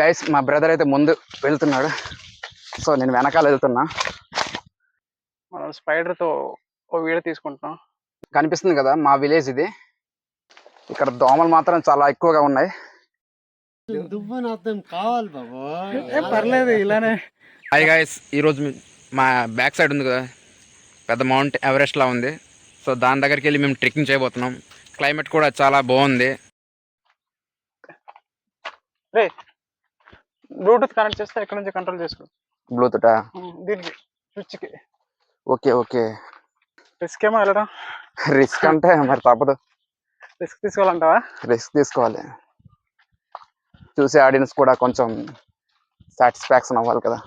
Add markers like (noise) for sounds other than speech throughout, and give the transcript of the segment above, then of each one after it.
Guys మా brother అయితే ముందు వెళ్తున్నాడు. సో నేను వెనకాల వెళ్తున్నా. మనం స్పైడర్తో ఓ వీడియో తీసుకుంటున్నాం. కనిపిస్తుంది కదా మా విలేజ్ ఇది. ఇక్కడ దోమలు మాత్రం చాలా ఎక్కువగా ఉన్నాయి. కావాలి బాబు. పర్లేదు ఇలానే. హాయ్ గాయస్ ఈరోజు మీ- మా బ్యాక్ సైడ్ ఉంది కదా. పెద్ద మౌంట్ ఎవరెస్ట్ లా ఉంది. సో దాని దగ్గరికి వెళ్ళి మేము ట్రెక్కింగ్ చేయబోతున్నాం. క్లైమేట్ కూడా చాలా బాగుంది. రే బ్లూటూత్ కనెక్ట్ చేస్తే ఎక్కడి నుంచి కంట్రోల్ చేసుకో? బ్లూటూటా ఉమ్, దీనికి స్విచ్కి ఓకే ఓకే. రిస్క్ ఏమో వెళ్ళడం రిస్క్ అంటే మరి తప్పదు. రిస్క్ తీసుకోవాలంటావా? రిస్క్ తీసుకోవాలి. చూసే ఆడియన్స్ కూడా కొంచెం సాటిస్ఫాక్షన్ అవ్వాలి కదా.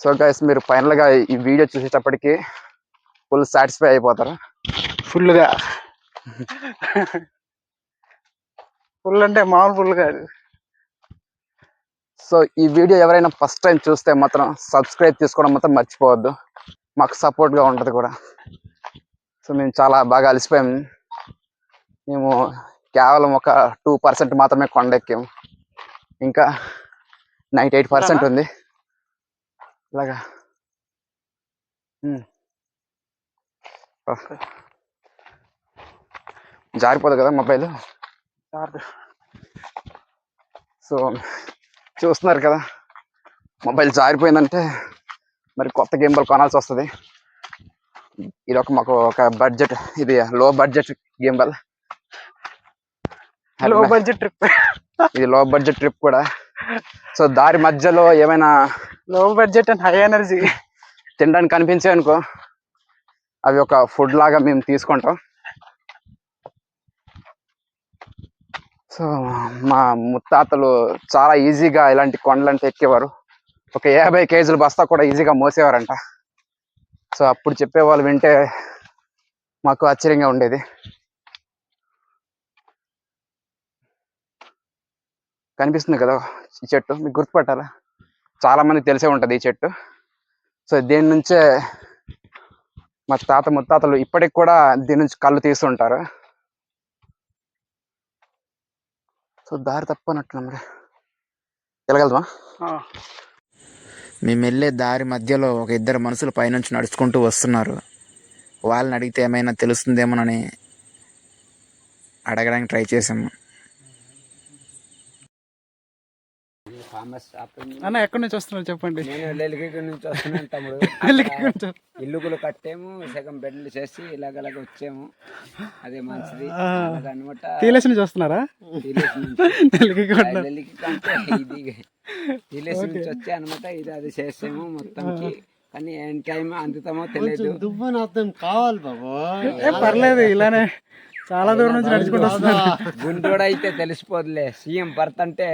సో గైస్ మీరు ఫైనల్గా ఈ వీడియో చూసేటప్పటికి ఫుల్ సాటిస్ఫై అయిపోతారు? ఫుల్గా ఫుల్ అంటే మామూలు ఫుల్ కాదు. సో ఈ వీడియో ఎవరైనా ఫస్ట్ టైం చూస్తే మాత్రం సబ్స్క్రైబ్ చేసుకోవడం మాత్రం మర్చిపోవద్దు. మాకు సపోర్ట్గా ఉంటుంది కూడా. సో మేము చాలా బాగా అలసిపోయాం. మేము కేవలం ఒక టూ పర్సెంట్ మాత్రమే కొండ ఎక్కాము ఇంకా నైంటీ ఎయిట్ పర్సెంట్ ఉంది. ఇలాగా. జారిపోదు కదా మొబైల్? సో చూస్తున్నారు కదా మొబైల్ జారిపోయిందంటే మరి కొత్త గేమ్లు కొనాల్సి వస్తుంది. ఇది ఒక మాకు ఒక బడ్జెట్ ఇది లో బడ్జెట్ గేమ్బల్లో బడ్జెట్ ట్రిప్ ఇది లో బడ్జెట్ ట్రిప్ కూడా. సో దారి మధ్యలో ఏమైనా లో బడ్జెట్ అండ్ హై ఎనర్జీ తినడానికి కనిపించాయి అనుకో అవి ఒక ఫుడ్ లాగా మేము తీసుకుంటాం. సో మా ముత్తాతలు చాలా ఈజీగా ఇలాంటి కొండలంటే ఎక్కేవారు. ఒక యాభై కేజీల బస్తా కూడా ఈజీగా మోసేవారంట. సో అప్పుడు చెప్పేవాళ్ళు వింటే మాకు ఆశ్చర్యంగా ఉండేది. కనిపిస్తుంది కదా ఈ చెట్టు మీకు గుర్తుపట్టాలా? చాలామందికి తెలిసే ఉంటుంది ఈ చెట్టు. సో దీని నుంచే మా తాత ముత్తాతలు ఇప్పటికి కూడా దీని నుంచి కళ్ళు తీస్తుంటారు. సో దారి తప్పనట్లు మరి వెళ్ళగలమా మేము వెళ్ళే దారి మధ్యలో ఒక ఇద్దరు మనుషులు పైనుంచి నడుచుకుంటూ వస్తున్నారు. వాళ్ళని అడిగితే ఏమైనా తెలుస్తుందేమోనని అడగడానికి ట్రై చేసాము అన్న ఎక్కడి నుంచి వస్తున్నారు చెప్పండి? నేను లెలికి నుంచి వస్తున్నాను తమ్ముడు. (laughs) ఇల్లుగులు కట్టాము సగం బెడ్లు చేసి ఇలాగలాగ వచ్చాము. అదే మంచిది. అనమాట తీలేసి నుంచి వస్తున్నారా? ఇది విలేజ్ నుంచి వచ్చి అనమాట ఇది అది చేసాము మొత్తంకి. కానీ ఏం టైం అందుతామో తెలియదు. దువ్వన అర్థం కావాలి బాబు. పర్లేదు ఇలానే చాలా దూరం నుంచి నడుచుకుంటూ వస్తున్నారు. గుండ్రోడు అయితే తెలిసిపోదులే. సీఎం భర్త అంటే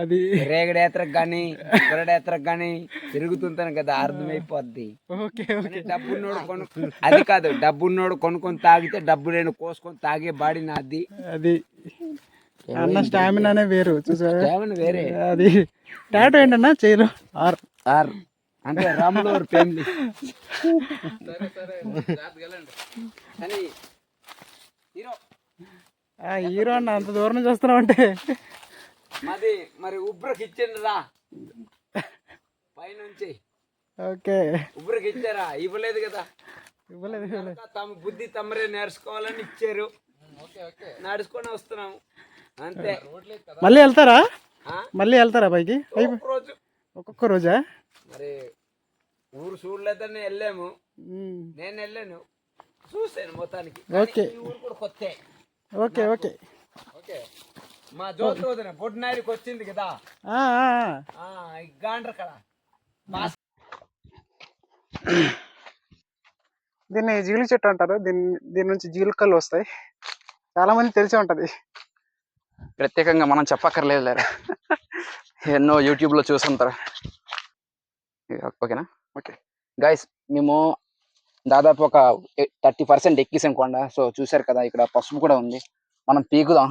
అది. రేగడేతరకు కానీ గురడేతరకు కానీ తిరుగుతుంటాను కదా అర్థమైపోద్ది. Okay okay. డబ్బున్నోడు కొను అది కాదు డబ్బున్నోడు కొనుక్కొని తాగితే డబ్బు నేను కోసుకొని తాగే బాడీ నాది. అది. అన్న స్టామినానే వేరు చూసారా ఏమన్నా వేరే. అది. టాటో ఏంటన్నా? చేయరు ఆర్. ఆర్. అంటే రాములూరు ఫ్యామిలీ. కానీ హీరో. ఆ హీరో అన్న అంత దూరం నుంచి వస్తున్నావు అంటే మాది మరి ఉబ్రకి ఇచ్చిండు రా పైనుంచి. ఓకే. ఉబ్రకి ఇచ్చారా? ఇవ్వలేదు కదా. ఇవ్వలేదు తమ బుద్ధి తమరే నేర్చుకోవాలని ఇచ్చారు. నడుచుకొని వస్తున్నాము. అంతే. మళ్ళీ వెళ్తారా? ఆ? మళ్ళీ వెళ్తారా పైకి? రోజు. ఒక్కొక్క రోజా? మరి ఊరు చూడలేదని వెళ్ళాము. నేను వెళ్ళాను. చూసాను మొత్తానికి. ఓకే. ఈ ఊరు కూడా కొత్తే. Okay okay. ఓకే. మా జ్యోతి వదిన బొడ్నాయికి వచ్చింది కదా. ఆ, ఆ, ఆ. ఆ ఈ గాండ్ర కడ దీన్ని జీలు చెట్టు అంటారు. దీని దీని నుంచి జీలకలు వస్తాయి. చాలా మంది తెలిసే ఉంటది. ప్రత్యేకంగా మనం చెప్పక్కర్లేదు లేరా? ఎన్నో యూట్యూబ్లో చూస్తుంటారు. ఓకేనా? ఓకే. గైస్ మేము దాదాపు ఒక థర్టీ పర్సెంట్ ఎక్కేసాం కొండ. సో చూశారు కదా ఇక్కడ పసుపు కూడా ఉంది. మనం పీకుదాం.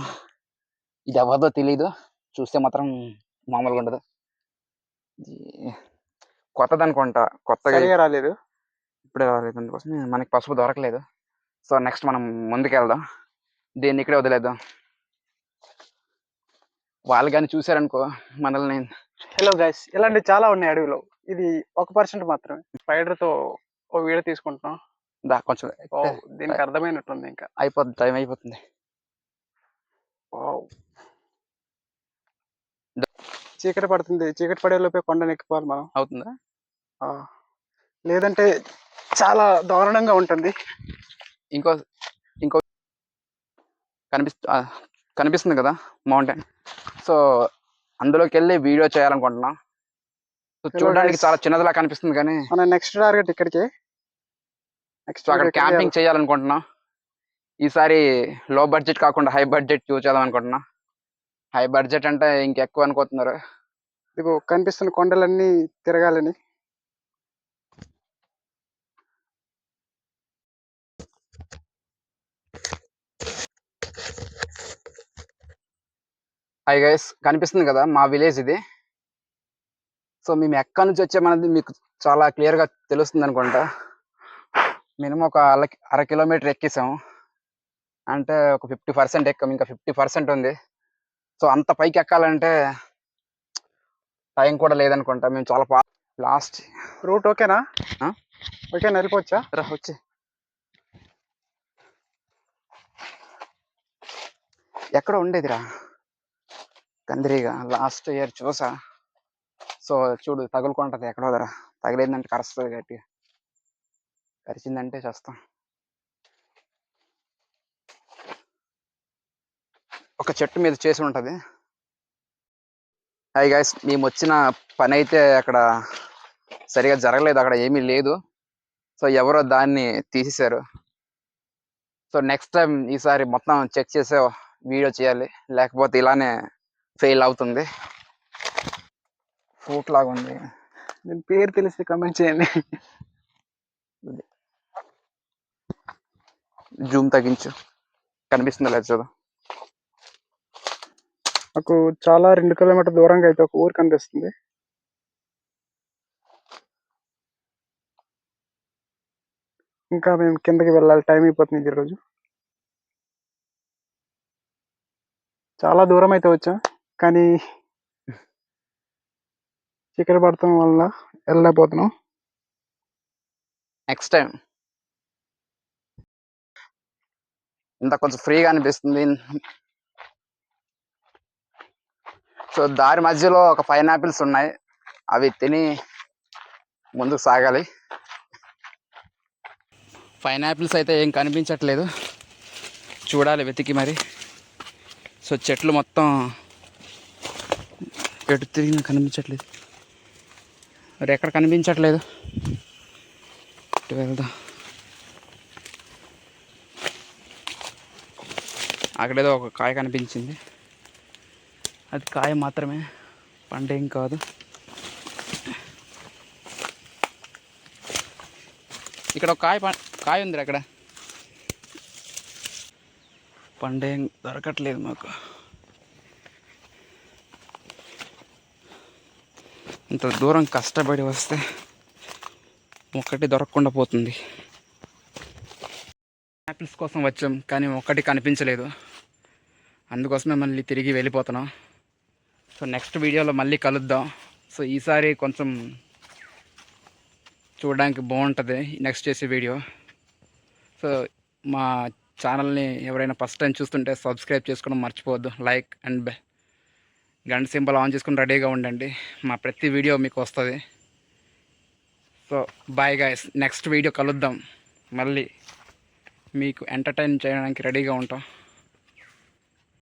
ఇది ఎవరిదో తెలియదు చూస్తే మాత్రం మామూలుగా ఉండదు. కొత్తది అనుకుంటా కొత్తగా రాలేదు. ఇప్పుడే రాలేదు. అందుకోసం మనకి పసుపు దొరకలేదు. సో నెక్స్ట్ మనం ముందుకు వెళ్దాం దీన్ని ఇక్కడే వదిలేద్దాం. వాళ్ళు కానీ చూసారనుకో మనల్ని హలో గైస్ ఇలాంటివి చాలా ఉన్నాయి అడవిలో. ఇది ఒక పర్సెంట్ మాత్రమే. స్పైడర్తో ఓ వీడియో తీసుకుంటున్నాం దా కొంచెం ఓ, దీనికి అర్థమైనట్టుంది ఇంకా. అయిపోతుంది టైం అయిపోతుంది. వావ్. చీకటి పడుతుంది చీకటి పడే లోపే కొండను ఎక్కిపోవాలి మనం. అవుతుందా? ఆ. లేదంటే చాలా దారుణంగా ఉంటుంది. ఇంకో ఇంకో కనిపిస్తు ఆ, కనిపిస్తుంది కదా మౌంటైన్. సో అందులోకి వెళ్ళి వీడియో చేయాలనుకుంటున్నాం. చూడడానికి. చాలా చిన్నదిలా కనిపిస్తుంది కానీ మన నెక్స్ట్ టార్గెట్ ఇక్కడికి. నెక్స్ట్ అక్కడ క్యాంపింగ్ చేయాలనుకుంటున్నాం. ఈసారి లో బడ్జెట్ కాకుండా హై బడ్జెట్ యూజ్ చేద్దాం అనుకుంటున్నాం. హై బడ్జెట్ అంటే ఇంకెక్కువ అనుకుంటున్నారు ఇదిగో కనిపిస్తున్న కొండలన్నీ తిరగాలని. హై గైస్ కనిపిస్తుంది కదా మా విలేజ్ ఇది. సో మేము ఎక్కడి నుంచి వచ్చామనేది మీకు చాలా క్లియర్గా తెలుస్తుంది అనుకుంటా. మినిమం ఒక అర అర కిలోమీటర్ ఎక్కేసాము అంటే ఒక ఫిఫ్టీ పర్సెంట్ ఎక్కాము ఇంకా ఫిఫ్టీ పర్సెంట్ ఉంది. సో అంత పైకి ఎక్కాలంటే టైం కూడా లేదనుకుంటా. మేము చాలా పా లాస్ట్ రూట్ ఓకేనా? ఓకేనా? వెళ్ళిపోవచ్చా? రా వచ్చి. ఎక్కడ ఉండేదిరా. కందిరిగా లాస్ట్ ఇయర్ చూసా. సో చూడు తగులుకుంటుంది ఎక్కడో ధర తగిలేదంటే కరుస్తుంది గట్టిగా. కరిచిందంటే చేస్తాం. ఒక చెట్టు మీద చేసి ఉంటుంది. హాయ్ గైస్ మేము వచ్చిన పని అయితే అక్కడ సరిగా జరగలేదు. అక్కడ ఏమీ లేదు. సో ఎవరో దాన్ని తీసేశారు. సో నెక్స్ట్ టైం ఈసారి మొత్తం చెక్ చేసే వీడియో చేయాలి. లేకపోతే ఇలానే ఫెయిల్ అవుతుంది. ఫ్రూట్ లాగా ఉంది. దీని పేరు తెలిసి కమెంట్ చేయండి. జూమ్ తగ్గించు. కనిపిస్తుంది లేదు చూడు. నాకు చాలా రెండు కిలోమీటర్ దూరంగా అయితే ఒక ఊరు కనిపిస్తుంది. ఇంకా మేము కిందకి వెళ్ళాలి. టైం అయిపోతుంది ఈరోజు. చాలా దూరం అయితే వచ్చాం. కానీ చీకటి పడటం వల్ల వెళ్ళలేకపోతున్నాం. నెక్స్ట్ టైం ఇంత కొంచెం ఫ్రీగా అనిపిస్తుంది. సో దారి మధ్యలో ఒక పైనాపిల్స్ ఉన్నాయి. అవి తిని ముందుకు సాగాలి. పైనాపిల్స్ అయితే ఏం కనిపించట్లేదు. చూడాలి వెతికి మరి. సో చెట్లు మొత్తం ఎటు తిరిగినా కనిపించట్లేదు. మరి ఎక్కడ కనిపించట్లేదు. ఇటు వెళ్దాం. అక్కడేదో ఒక కాయ కనిపించింది. అది కాయ మాత్రమే పండేం కాదు. ఇక్కడ ఒక కాయ ప- కాయ ఉంది అక్కడ. పండేం దొరకట్లేదు మాకు. ఇంత దూరం కష్టపడి వస్తే ఒకటి దొరకకుండా పోతుంది. యాపిల్స్ కోసం వచ్చాం కానీ ఒకటి కనిపించలేదు. అందుకోసమే మళ్ళీ తిరిగి వెళ్ళిపోతున్నాం. సో నెక్స్ట్ వీడియోలో మళ్ళీ కలుద్దాం. సో ఈసారి కొంచెం చూడడానికి బాగుంటుంది నెక్స్ట్ చేసే వీడియో. సో మా ఛానల్ని ఎవరైనా ఫస్ట్ టైం చూస్తుంటే సబ్స్క్రైబ్ చేసుకోవడం మర్చిపోవద్దు. లైక్ అండ్ గంట సింబల్ ఆన్ చేసుకుని రెడీగా ఉండండి. మా ప్రతి వీడియో మీకు వస్తుంది. So bye guys next video కలుద్దాం. మళ్ళీ మీకు ఎంటర్టైన్ చేయడానికి రెడీగా ఉంటాం.